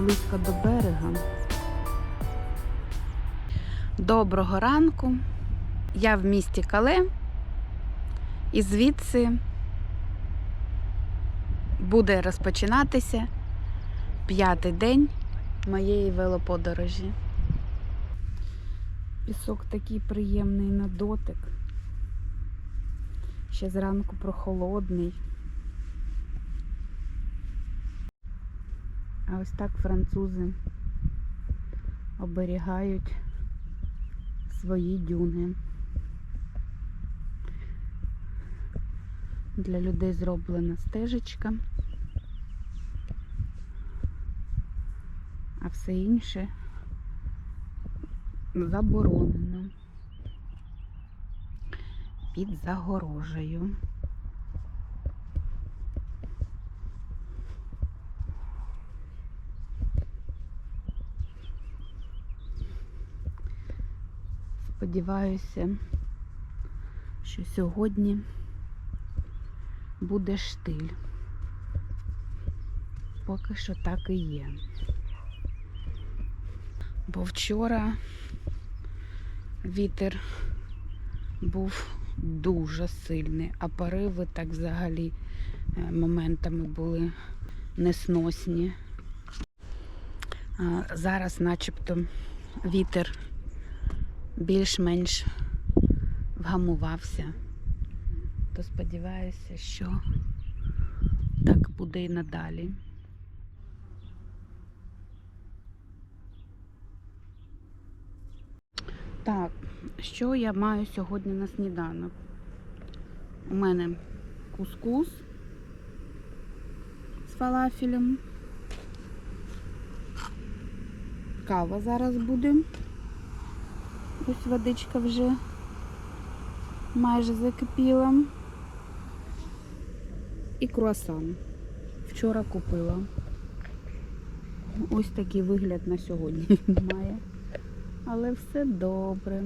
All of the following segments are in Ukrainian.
близько до берега. Доброго ранку. Я в місті Кале. І звідси буде розпочинатися п'ятий день моєї велоподорожі. Пісок такий приємний на дотик. Ще зранку прохолодний. А ось так французи оберігають свої дюни. Для людей зроблена стежечка, а все інше заборонено під загорожею. Сподіваюся, що сьогодні буде штиль. Поки що так і є. Бо вчора вітер був дуже сильний, а пориви так взагалі е, моментами були несносні. Зараз начебто вітер більш-менш вгамувався. То сподіваюся, що так буде і надалі. Так, що я маю сьогодні на сніданок? У мене кускус з фалафелем. Кава зараз буде. Ось водичка вже майже закипіла. І круасан. Вчора купила. Ось такий вигляд на сьогодні має. Але все добре.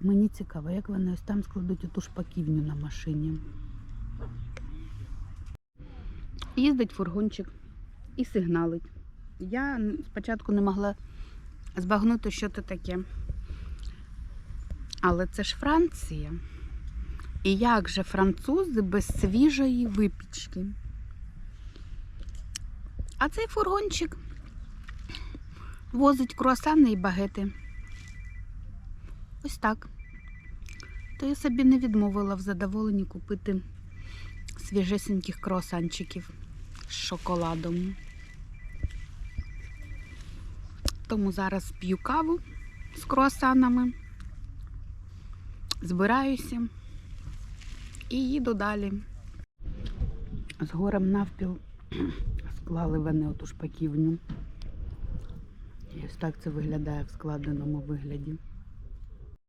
Мені цікаво, як вони ось там складуть оту шпаківню на машині. Їздить фургончик і сигналить. Я спочатку не могла збагнути, що це таке. Але це ж Франція. І як же французи без свіжої випічки? А цей фургончик возить круасани і багети. Ось так. То я собі не відмовила в задоволенні купити свіжесеньких круасанчиків з шоколадом. Тому зараз п'ю каву з круасанами, збираюся і їду далі. З горем навпіл склали вони оту шпаківню. І ось так це виглядає в складеному вигляді.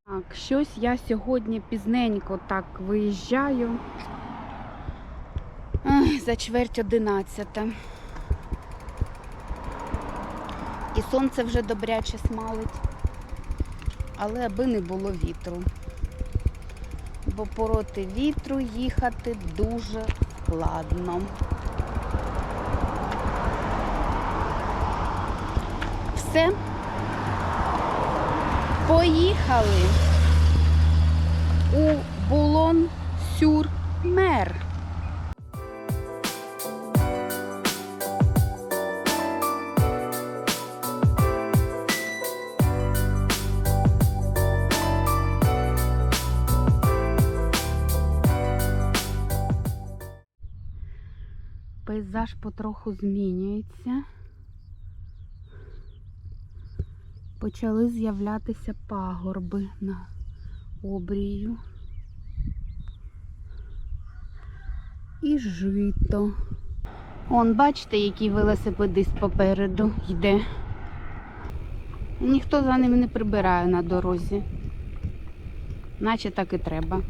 Так, щось я сьогодні пізненько так виїжджаю. Ай, за чверть одинадцята. І сонце вже добряче смалить. Але аби не було вітру. Бо проти вітру їхати дуже ладно. Все. Поїхали у потроху змінюється. Почали з'являтися пагорби на обрію. І жито. Он, бачите, який велосипедист попереду йде. Ніхто за ним не прибирає на дорозі. Наче так і треба.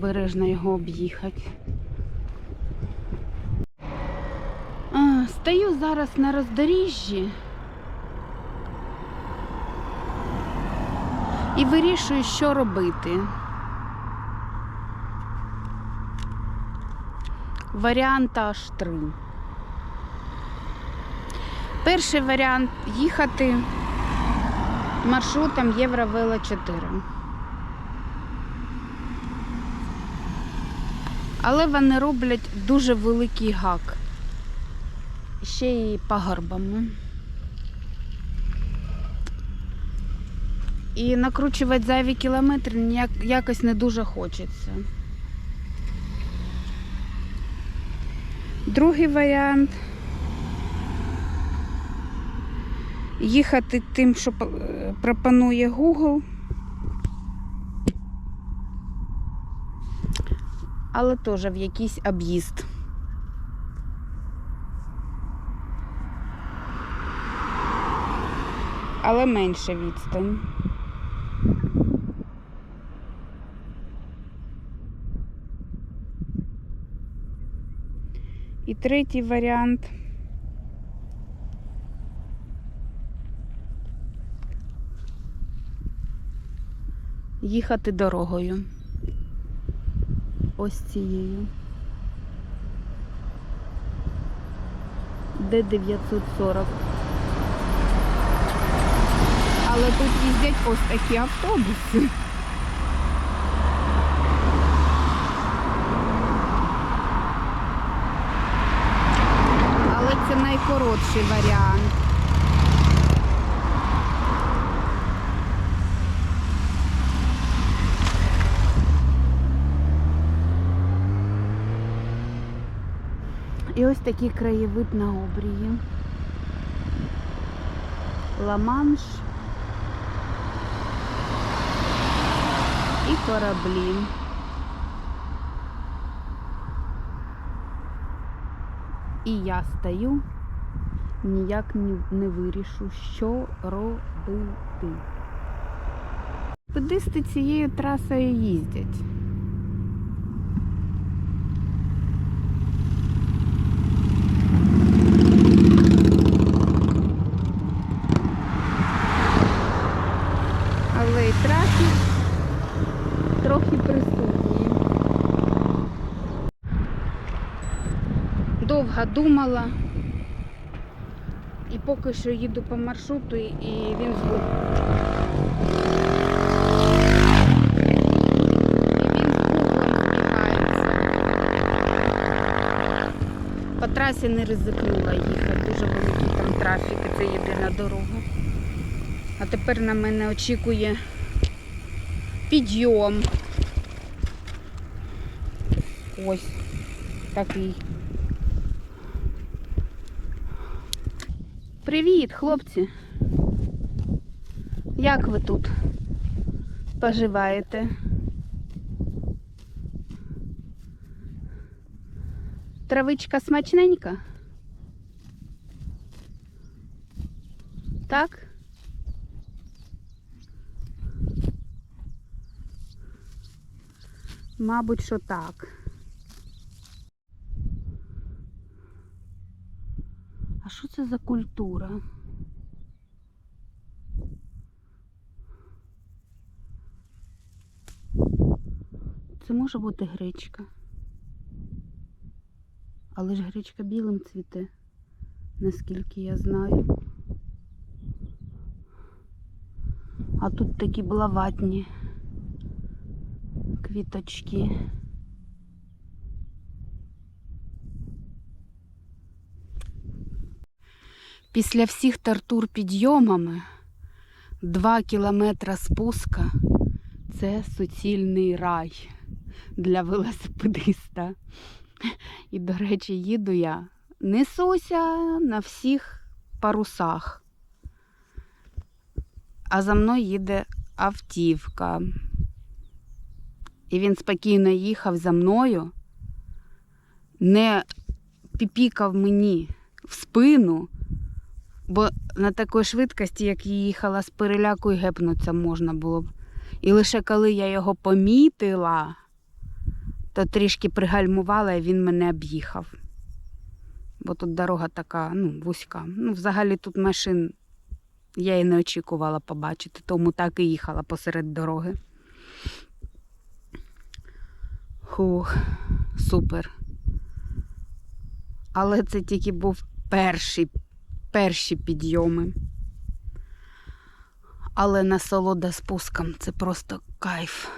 обережно його об'їхати. Стаю зараз на роздоріжжі і вирішую, що робити. Варіант аж три. Перший варіант їхати маршрутом Євровела 4. Але вони роблять дуже великий гак. Ще й пагорбами. І накручувати зайві кілометри ніяк, якось не дуже хочеться. Другий варіант їхати тим, що е, пропонує Google. Але теж в якийсь об'їзд. Але менше відстань. І третій варіант. Їхати дорогою. Ось цією. Д 940. Але тут їздять ось такі автобуси. Але це найкоротший варіант. Ось такий краєвид на обрії. Ла-Манш і кораблі. І я стою, ніяк не- вирішу, що робити. Педисти цією трасою їздять. Але і трафік трохи присутній. Довго думала. І поки що їду по маршруту, і він звук. І він. По трасі не ризикнула їхати. Дуже великий там трафік, це єдина дорога. А тепер на мене очікує підйом. Ось такий. Привіт, хлопці. Як ви тут поживаєте? Травичка смачненька? Так? Мабуть, що так. А що це за культура? Це може бути гречка. Але ж гречка білим цвіте, наскільки я знаю. А тут такі блаватні квіточки. Після всіх тартур підйомами два кілометри спуска це суцільний рай для велосипедиста. І, до речі, їду я несуся на всіх парусах. А за мною їде автівка. І він спокійно їхав за мною, не піпікав мені в спину, бо на такій швидкості, як я їхала з переляку, і гепнутися можна було б. І лише коли я його помітила, то трішки пригальмувала і він мене об'їхав. Бо тут дорога така, ну, вузька. Ну, взагалі тут машин я і не очікувала побачити, тому так і їхала посеред дороги. Хух, супер. Але це тільки був перший, перші підйоми. Але насолода спуском це просто кайф.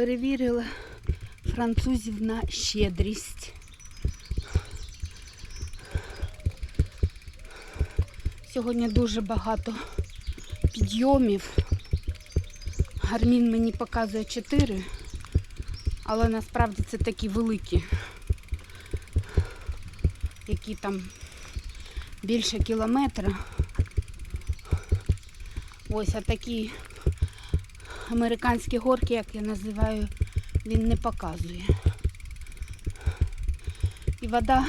Перевірила французів на щедрість. Сьогодні дуже багато підйомів. Гармін мені показує 4, але насправді це такі великі, які там більше кілометра. Ось а такі американські горки, як я називаю, він не показує. І вода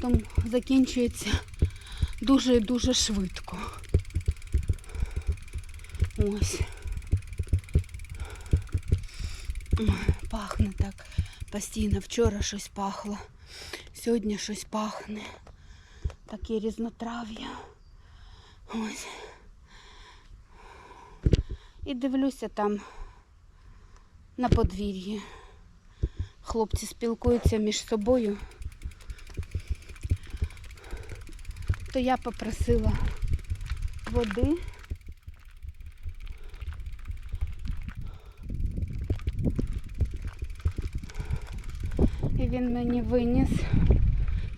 там закінчується дуже і дуже швидко. Ось. Пахне так постійно. Вчора щось пахло, сьогодні щось пахне. Таке різнотрав'я. Ось. І дивлюся там на подвір'ї. Хлопці спілкуються між собою. То я попросила води. І він мені виніс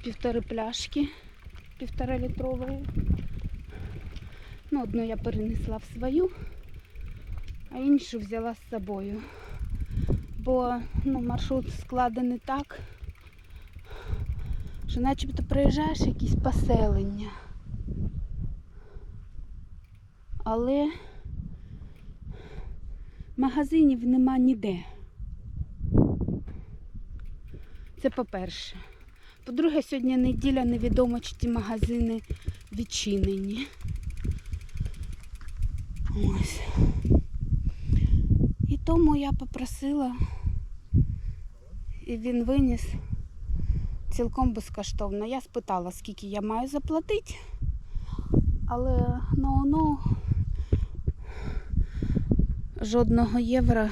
півтори пляшки, півтора літрової. Ну, одну я перенесла в свою а іншу взяла з собою. Бо ну, маршрут складений так, що начебто приїжджаєш в якісь поселення. Але магазинів нема ніде. Це по-перше. По-друге, сьогодні неділя, невідомо, чи ті магазини відчинені. Ось. Тому я попросила, і він виніс цілком безкоштовно. Я спитала, скільки я маю заплатити, але ну, ну жодного євро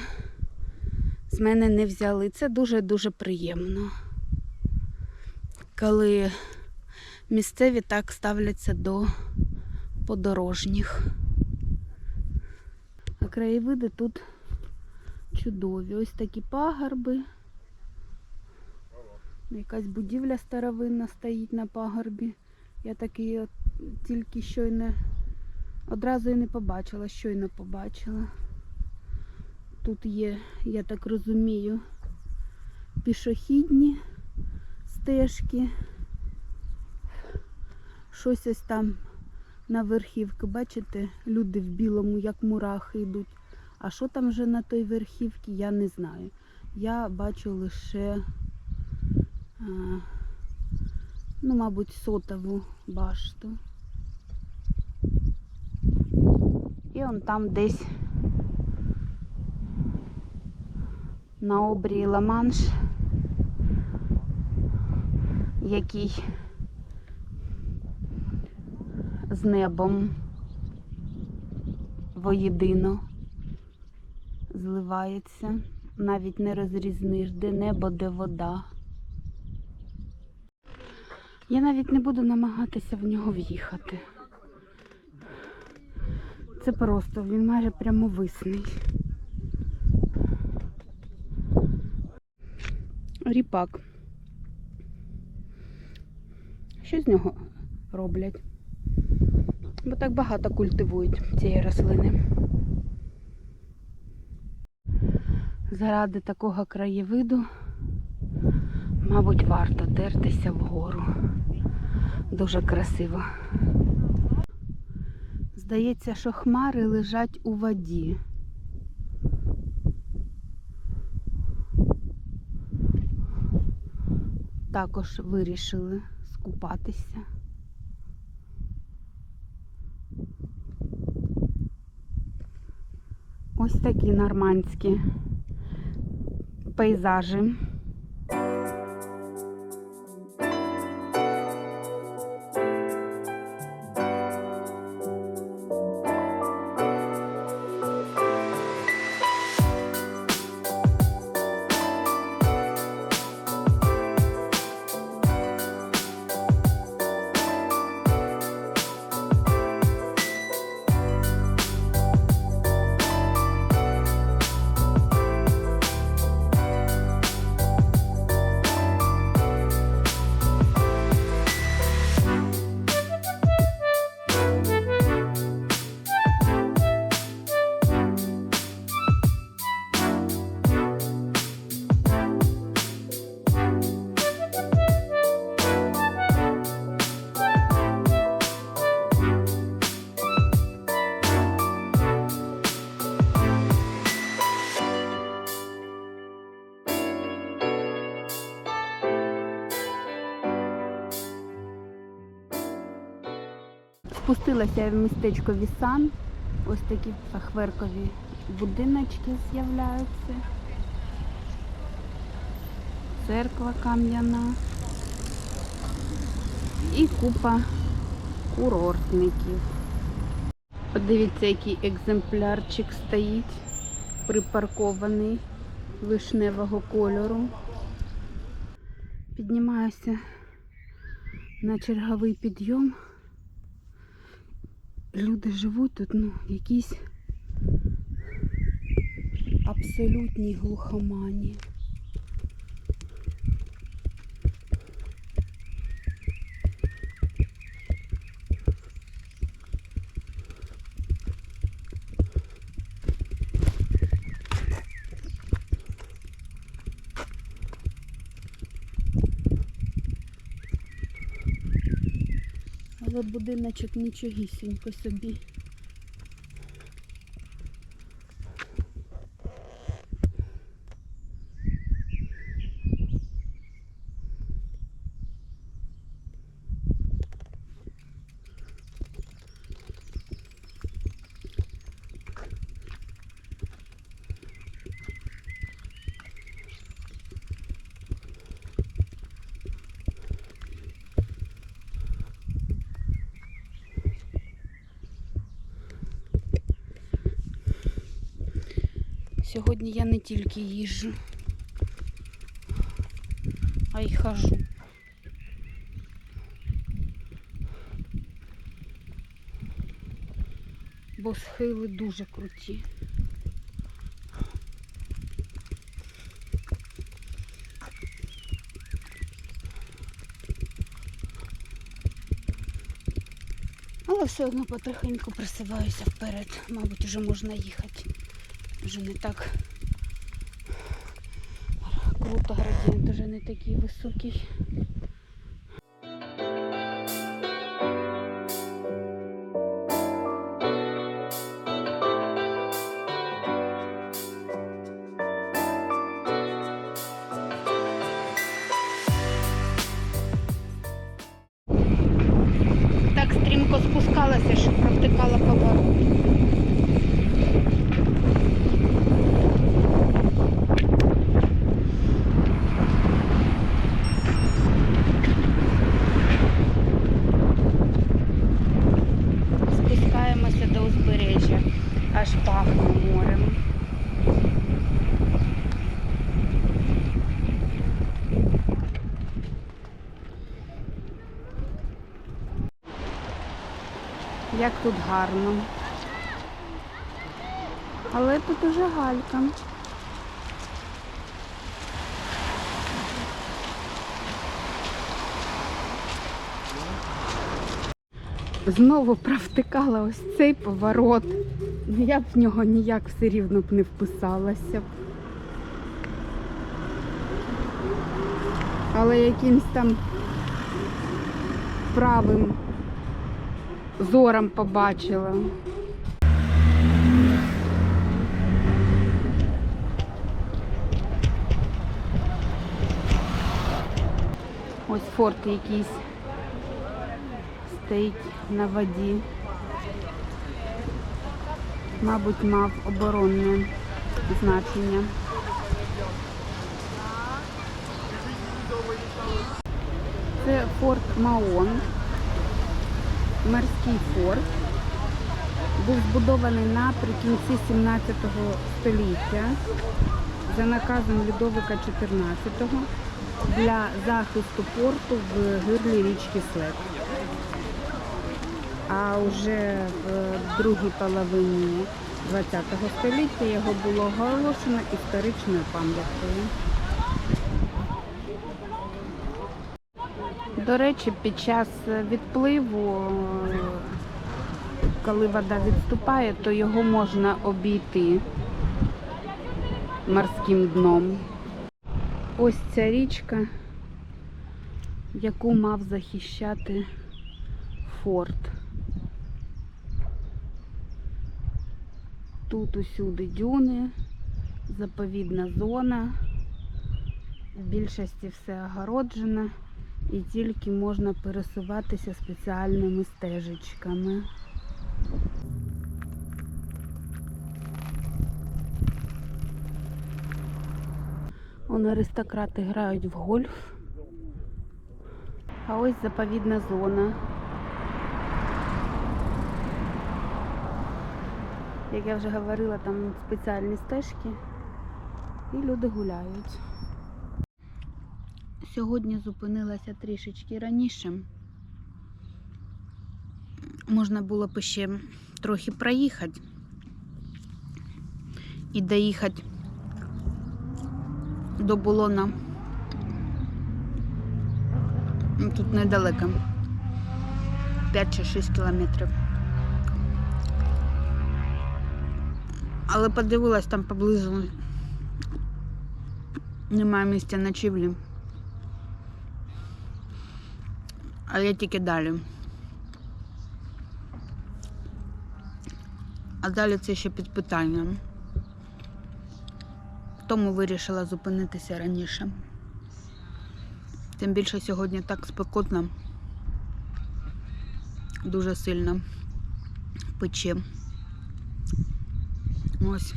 з мене не взяли. Це дуже-дуже приємно, коли місцеві так ставляться до подорожніх. А краєвиди тут чудові. Ось такі пагорби. Якась будівля старовинна стоїть на пагорбі. Я от тільки щойно одразу і не побачила, щойно побачила. Тут є, я так розумію, пішохідні стежки. Щось ось там на верхівку, бачите, люди в білому, як мурахи йдуть. А що там вже на той верхівці, я не знаю. Я бачу лише, ну, мабуть, сотову башту. І он там десь на обрії Ла-Манш який з небом воєдино зливається. Навіть не розрізниш, де небо, де вода. Я навіть не буду намагатися в нього в'їхати. Це просто, він майже прямовисний. Ріпак. Що з нього роблять? Бо так багато культивують цієї рослини. Заради такого краєвиду, мабуть, варто дертися вгору. Дуже красиво. Здається, що хмари лежать у воді. Також вирішили скупатися. Ось такі нормандські пейзажі. Спустилася я в містечко Вісан. Ось такі фахверкові будиночки з'являються. Церква кам'яна. І купа курортників. Подивіться, який екземплярчик стоїть, припаркований вишневого кольору. Піднімаюся на черговий підйом люди живуть тут, ну, якійсь абсолютній глухомані. Але будиночок нічогісінько собі. Сьогодні я не тільки їжджу, а й хожу. Бо схили дуже круті. Але все одно потихеньку присуваюся вперед. Мабуть, вже можна їхати. Вже не так круто, градієнт вже не такий високий. Як тут гарно. Але тут уже галька. Знову провтикала ось цей поворот. Ну, Я б в нього ніяк все рівно б не вписалася. Але якимсь там правим зором побачила. Ось форт якийсь стоїть на воді. Мабуть, мав оборонне значення. Це форт Маон, морський форт. Був збудований наприкінці 17 століття за наказом Людовика XIV для захисту порту в гирлі річки Слет. А вже в другій половині ХХ століття його було оголошено історичною пам'яткою. До речі, під час відпливу, е, коли вода відступає, то його можна обійти морським дном. Ось ця річка, яку мав захищати форт. Тут усюди дюни, заповідна зона. В більшості все огороджено і тільки можна пересуватися спеціальними стежечками. Он аристократи грають в гольф. А ось заповідна зона. Як я вже говорила, там спеціальні стежки і люди гуляють. Сьогодні зупинилася трішечки раніше. Можна було б ще трохи проїхати і доїхати до Булона. Ну, Тут недалеко. 5 чи 6 кілометрів. Але подивилась там поблизу. Немає місця ночівлі. А я тільки далі. А далі це ще під питанням. Тому вирішила зупинитися раніше. Тим більше сьогодні так спекотно, дуже сильно пече. Ось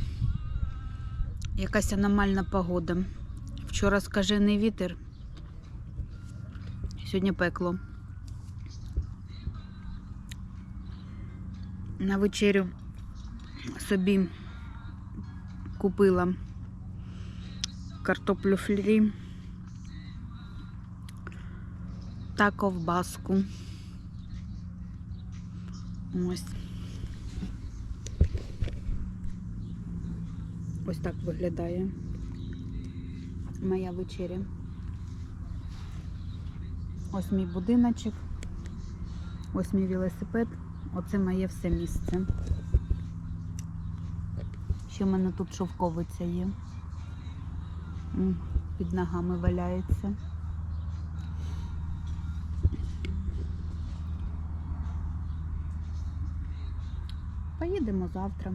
якась аномальна погода. Вчора скажений вітер, сьогодні пекло. На вечерю собі купила картоплю флі та ковбаску. Ось. Ось так виглядає моя вечеря. Ось мій будиночок, ось мій велосипед, оце моє все місце. Ще в мене тут шовковиця є. Під ногами валяється. Поїдемо завтра.